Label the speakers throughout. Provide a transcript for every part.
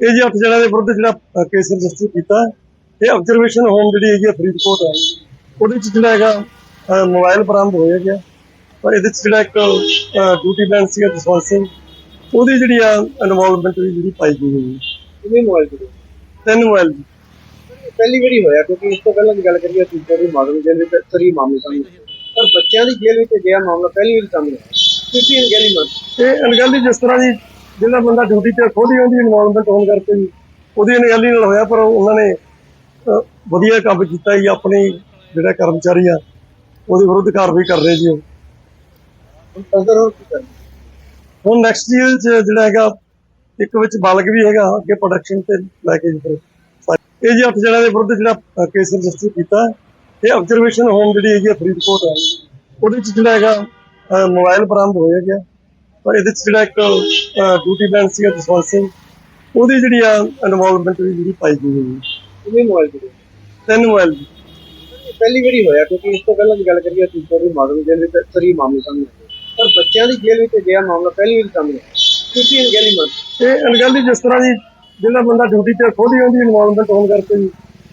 Speaker 1: ਇਹ ਜੀ ਜਣਿਆਂ ਦੇ ਵਿਰੁੱਧ ਜਿਹੜਾ ਕੇਸ ਰਜਿਸਟਰ ਕੀਤਾ। ਇਹ ਆਬਜ਼ਰਵੇਸ਼ਨ ਹੋਮ ਜਿਹੜੀ ਹੈਗੀ ਫਰੀਦਕੋਟ ਹੈ। ਉਹਦੇ ਚ ਜਿਹੜਾ ਹੈਗਾ ਮੋਬਾਈਲ ਬਰਾਮਦ ਹੋਇਆ ਗਿਆ। ਪਰ ਇਹਦੇ ਚ ਜਿਹੜਾ ਇੱਕ ਡਿਊਟੀ ਬੈਂਡ ਸੀਗਾ ਜਸਵੰਤ ਸਿੰਘ। ਉਹਦੀ ਜਿਹੜੀ ਆ ਇਨਵੋਲਵਮੈਂਟ ਜਿਹੜੀ ਪਾਈ ਗਈ ਹੈ।
Speaker 2: ਕਿੰਨੇ ਮੋਬਾਈਲ ਤੇ
Speaker 1: ਤਿੰਨ ਮੋਬਾਈਲ
Speaker 2: ਪਹਿਲੀ ਵਾਰੀ ਹੋਇਆ ਕਿਉਂਕਿ ਇਸ ਤੋਂ ਪਹਿਲਾਂ ਦੀ ਗੱਲ ਕਰੀਏ ਟੀਚਰ ਦੀ ਮਾਡਲ ਜੇਲ੍ਹ ਵਿੱਚ ਅਕਸਰ ਹੀ ਮਾਮਲੇ ਸਾਹਮਣੇ। ਪਰ ਬੱਚਿਆਂ ਦੀ ਜੇਲ੍ਹ ਵਿੱਚ ਗਿਆ ਮਾਮਲਾ ਪਹਿਲੀ ਵਾਰੀ ਸਾਹਮਣੇ ਤੁਸੀਂ ਅਣਗਹਿਲੀ ਮੰਨ
Speaker 1: ਇਹ ਅਣਗਹਿਲੀ ਜਿਸ ਤਰ੍ਹਾਂ ਦੀ ਜਿਹੜਾ ਬੰਦਾ ਡਿਊਟੀ ਤੇ ਖੁਦ ਹੀ ਉਹਦੀ ਇਨਵੋਲਵਮੈਂਟ ਹੋਣ ਕਰਕੇ ਜੀ ਉਹਦੀ ਅਣਗਹਿਲੀ ਨਾਲ ਹੋਇਆ ਪਰ ਉਹਨਾਂ ਨੇ ਅਹ, ਵਧੀਆ ਕੰਮ ਕੀਤਾ ਜੀ ਆਪਣੀ ਜਿਹੜਾ ਕਰਮਚਾਰੀ ਆ ਉਹਦੇ ਵਿਰੁੱਧ ਕਾਰਵਾਈ ਕਰ ਰਹੇ ਜੀ ਉਹ
Speaker 2: ਹੁਣ ਫਰਦਰ ਹੋਰ ਕੀ ਕਰਨਾ
Speaker 1: ਹੁਣ ਨੈਕਸਟ ਈਅਰ ਜਿਹੜਾ ਹੈਗਾ ਇੱਕ ਵਿੱਚ ਬਾਲਗ ਵੀ ਹੈਗਾ ਅੱਗੇ ਪ੍ਰੋਡਕਸ਼ਨ ਤੇ ਲੈ ਕੇ ਜੀ ਫਿਰ। ਇਹ ਜੀ ਅੱਠ ਜਣਿਆਂ ਦੇ ਵਿਰੁੱਧ ਜਿਹੜਾ ਕੇਸ ਰਜਿਸਟਰ ਕੀਤਾ ਹੈ। ਇਹ ਆਬਜ਼ਰਵੇਸ਼ਨ ਹੋਮ ਜਿਹੜੀ ਹੈਗੀ ਆ ਫਰੀਦਕੋਟ ਹੈ ਉਹਦੇ ਚ ਜਿਹੜਾ ਹੈਗਾ ਮੋਬਾਈਲ ਬਰਾਮਦ ਹੋਇਆ ਗਿਆ ਪਰ ਇਹਦੇ ਚ ਜਿਹੜਾ ਇੱਕ ਡਿਊਟੀ ਬੈਂਡ ਸੀਗਾ ਜਸਵੰਤ ਸਿੰਘ ਉਹਦੀ ਜਿਹੜੀ ਆ ਇਨਵੋਲਵਮੈਂਟ ਵੀ ਜਿਹੜੀ ਪਾਈ ਗਈ ਹੈ।
Speaker 2: ਕਿੰਨੇ ਮੋਬਾਈਲ ਤੇ
Speaker 1: ਤਿੰਨ ਮੋਬਾਈਲ
Speaker 2: ਪਹਿਲੀ ਵਾਰੀ ਹੋਇਆ ਕਿਉਂਕਿ ਇਸ ਤੋਂ ਪਹਿਲਾਂ ਦੀ ਗੱਲ ਕਰੀਏ ਟੀਚਰ ਦੀ ਮਾਡਲ ਜੇਲ੍ਹ ਵਿੱਚ ਅਕਸਰ ਹੀ ਮਾਮਲੇ ਸਾਹਮਣੇ ਆਉਂਦੇ। ਪਰ ਬੱਚਿਆਂ ਦੀ ਜੇਲ੍ਹ ਵਿੱਚ ਗਿਆ ਮਾਮਲਾ ਪਹਿਲੀ ਵਾਰੀ ਸਾਹਮਣੇ ਆਇਆ। ਤੁਸੀਂ ਅਣਗਹਿਲੀ ਮੰਨ
Speaker 1: ਇਹ ਅਣਗਹਿਲੀ ਜਿਸ ਤਰ੍ਹਾਂ ਦੀ ਜਿਹੜਾ ਬੰਦਾ ਡਿਊਟੀ ਤੇ ਖੁਦ ਹੀ ਉਹਦੀ ਇਨਵੋਲਵਮੈਂਟ ਹੋਣ ਕਰਕੇ ਜੀ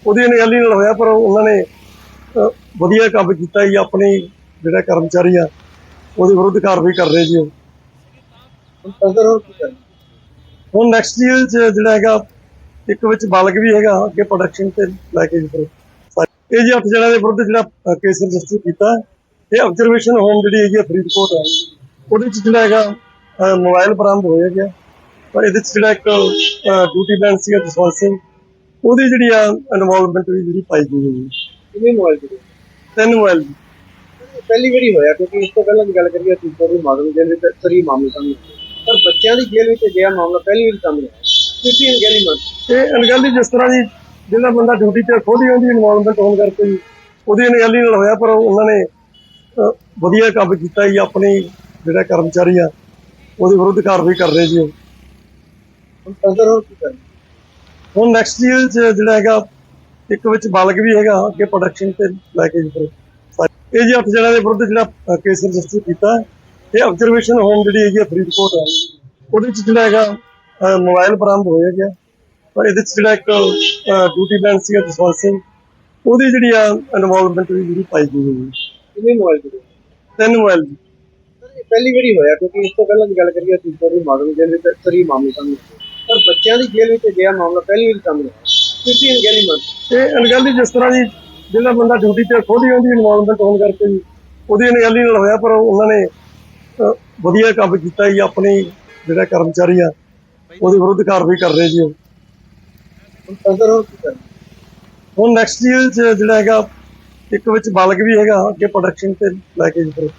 Speaker 1: ਉਹਦੀ ਅਣਗਹਿਲੀ ਨਾਲ ਹੋਇਆ ਪਰ ਉਹਨਾਂ ਨੇ ਅਹ, ਵਧੀਆ ਕੰਮ ਕੀਤਾ ਜੀ ਆਪਣੀ ਜਿਹੜਾ ਕਰਮਚਾਰੀ ਆ ਉਹਦੇ ਵਿਰੁੱਧ ਕਾਰਵਾਈ ਕਰ ਰਹੇ ਜੀ ਉਹ।
Speaker 2: ਫਰਦਰ ਹੋਰ ਕੀ ਕਰਨਾ
Speaker 1: ਹੁਣ ਨੈਕਸਟ ਈਅਰ ਜਿਹੜਾ ਹੈਗਾ ਇੱਕ ਵਿੱਚ ਬਾਲਗ ਵੀ ਹੈਗਾ ਅੱਗੇ ਪ੍ਰੋਡਕਸ਼ਨ ਤੇ ਲੈ ਕੇ ਜੀ। ਇਹ ਜੀ ਅੱਠ ਜਣਿਆਂ ਦੇ ਵਿਰੁੱਧ ਜਿਹੜਾ ਕੇਸ ਰਜਿਸਟਰ ਕੀਤਾ। ਇਹ ਆਬਜ਼ਰਵੇਸ਼ਨ ਹੋਮ ਜਿਹੜੀ ਹੈਗੀ ਫਰੀਦਕੋਟ ਹੈ ਉਹਦੇ ਚ ਜਿਹੜਾ ਹੈਗਾ ਮੋਬਾਈਲ ਬਰਾਮਦ ਹੋਇਆ ਗਿਆ ਪਰ ਇਹਦੇ ਚ ਜਿਹੜਾ ਇੱਕ ਡਿਊਟੀ ਬੈਂਡ ਸੀਗਾ ਜਸਵੰਤ ਸਿੰਘ ਉਹਦੀ ਜਿਹੜੀ ਆ ਇਨਵੋਲਵਮੈਂਟ ਵੀ ਜਿਹੜੀ ਪਾਈ ਗਈ ਹੈ।
Speaker 2: ਕਿੰਨੇ ਮੋਬਾਈਲ ਤੇ
Speaker 1: ਤਿੰਨ ਮੋਬਾਈਲ
Speaker 2: ਪਹਿਲੀ ਵਾਰੀ ਹੋਇਆ ਕਿਉਂਕਿ ਇਸ ਤੋਂ ਪਹਿਲਾਂ ਦੀ ਗੱਲ ਕਰੀਏ ਦੀ ਮਾਡਲ ਜੇਲ੍ਹ ਵਿੱਚ ਅਕਸਰ ਹੀ ਮਾਮਲੇ ਸਾਹਮਣੇ। ਪਰ ਬੱਚਿਆਂ ਦੀ ਜੇਲ੍ਹ ਵਿੱਚ ਗਿਆ ਮਾਮਲਾ ਪਹਿਲੀ ਵਾਰੀ ਸਾਹਮਣੇ ਆਇਆ ਤੁਸੀਂ ਅਣਗਹਿਲੀ ਮੰਨ
Speaker 1: ਇਹ ਅਣਗਹਿਲੀ ਜਿਸ ਤਰ੍ਹਾਂ ਦੀ ਜਿਹੜਾ ਬੰਦਾ ਡਿਊਟੀ ਤੇ ਖੁਦ ਹੀ ਉਹਦੀ ਇਨਵੋਲਵਮੈਂਟ ਹੋਣ ਕਰਕੇ ਉਹਦੀ ਅਣਗਹਿਲੀ ਨਾਲ ਹੋਇਆ ਪਰ ਉਹਨਾਂ ਨੇ ਵਧੀਆ ਕੰਮ ਕੀਤਾ ਜੀ ਆਪਣੀ ਜਿਹੜਾ ਕਰਮਚਾਰੀ ਆ ਉਹਦੇ ਵਿਰੁੱਧ ਕਾਰਵਾਈ ਕਰ ਰਹੇ ਜੀ ਉਹ
Speaker 2: ਹੁਣ ਫਰਦਰ ਹੋਰ ਕੀ ਕਰਨਾ
Speaker 1: ਹੁਣ ਨੈਕਸਟ ਚ ਜਿਹੜਾ ਹੈਗਾ ਇੱਕ ਵਿੱਚ ਬਾਲਗ ਵੀ ਹੈਗਾ ਅੱਗੇ ਪ੍ਰੋਡਕਸ਼ਨ ਤੇ ਲੈ ਕੇ ਜੀ। ਇਹ ਜੀ ਅੱਠ ਜਣਿਆਂ ਦੇ ਵਿਰੁੱਧ ਜਿਹੜਾ ਕੇਸ ਰਜਿਸਟਰ ਕੀਤਾ। ਇਹ ਆਬਜ਼ਰਵੇਸ਼ਨ ਹੋਮ ਜਿਹੜੀ ਹੈਗੀ ਆ ਫਰੀਦਕੋਟ ਹੈ ਉਹਦੇ ਚ ਜਿਹੜਾ ਹੈਗਾ ਮੋਬਾਈਲ ਬਰਾਮਦ ਹੋਇਆ ਗਿਆ। ਪਰ ਇਹਦੇ ਚ ਜਿਹੜਾ ਇੱਕ ਡਿਊਟੀ ਬੈਂਡ ਸੀਗਾ ਜਸਵੰਤ ਸਿੰਘ ਉਹਦੀ ਜਿਹੜੀ ਆ ਇਨਵੋਲਵਮੈਂਟ ਵੀ ਜਿਹੜੀ ਪਾਈ ਗਈ ਹੈ ਜੀ।
Speaker 2: ਕਿੰਨੇ ਮੋਬਾਈਲ ਤੇ
Speaker 1: ਤਿੰਨ ਮੋਬਾਈਲ
Speaker 2: ਪਹਿਲੀ ਵਾਰੀ ਹੋਇਆ ਕਿਉਂਕਿ ਇਸ ਤੋਂ ਪਹਿਲਾਂ ਦੀ ਗੱਲ ਕਰੀਏ ਟੀਚਰ ਦੀ ਮਾਡਲ ਜੇਲ੍ਹ ਵਿੱਚ ਹੀ ਮਾਮਲੇ ਸਾਹਮਣੇ। ਪਰ ਬੱਚਿਆਂ ਦੀ ਜੇਲ੍ਹ ਵਿੱਚ ਗਿਆ ਮਾਮਲਾ ਪਹਿਲੀ ਵਾਰੀ ਸਾਹਮਣੇ ਤੁਸੀਂ ਅਣਗਹਿਲੀ ਮੰਨ
Speaker 1: ਇਹ ਅਣਗਹਿਲੀ ਜਿਸ ਤਰ੍ਹਾਂ ਦੀ ਜਿਹੜਾ ਬੰਦਾ ਡਿਊਟੀ ਤੇ ਖੁਦ ਹੀ ਉਹਦੀ ਇਨਵੋਲਵਮੈਂਟ ਹੋਣ ਕਰਕੇ ਉਹਦੀ ਅਣਗਹਿਲੀ ਨਾਲ ਹੋਇਆ ਪਰ ਉਹਨਾਂ ਨੇ ਵਧੀਆ ਕੰਮ ਕੀਤਾ ਜੀ, ਆਪਣੀ ਜਿਹੜਾ ਕਰਮਚਾਰੀ ਆ, ਉਹਦੇ ਵਿਰੁੱਧ ਕਾਰਵਾਈ ਕਰ ਰਹੇ ਜੀ ਉਹ।
Speaker 2: ਹੁਣ
Speaker 1: ਨੈਕਸਟ ਈਅਰ ਚ ਜਿਹੜਾ ਹੈਗਾ, ਇੱਕ ਵਿੱਚ ਬਾਲਗ ਵੀ ਹੈਗਾ, ਅੱਗੇ ਪ੍ਰੋਡਕਸ਼ਨ ਤੇ ਲੈ ਕੇ ਜੀ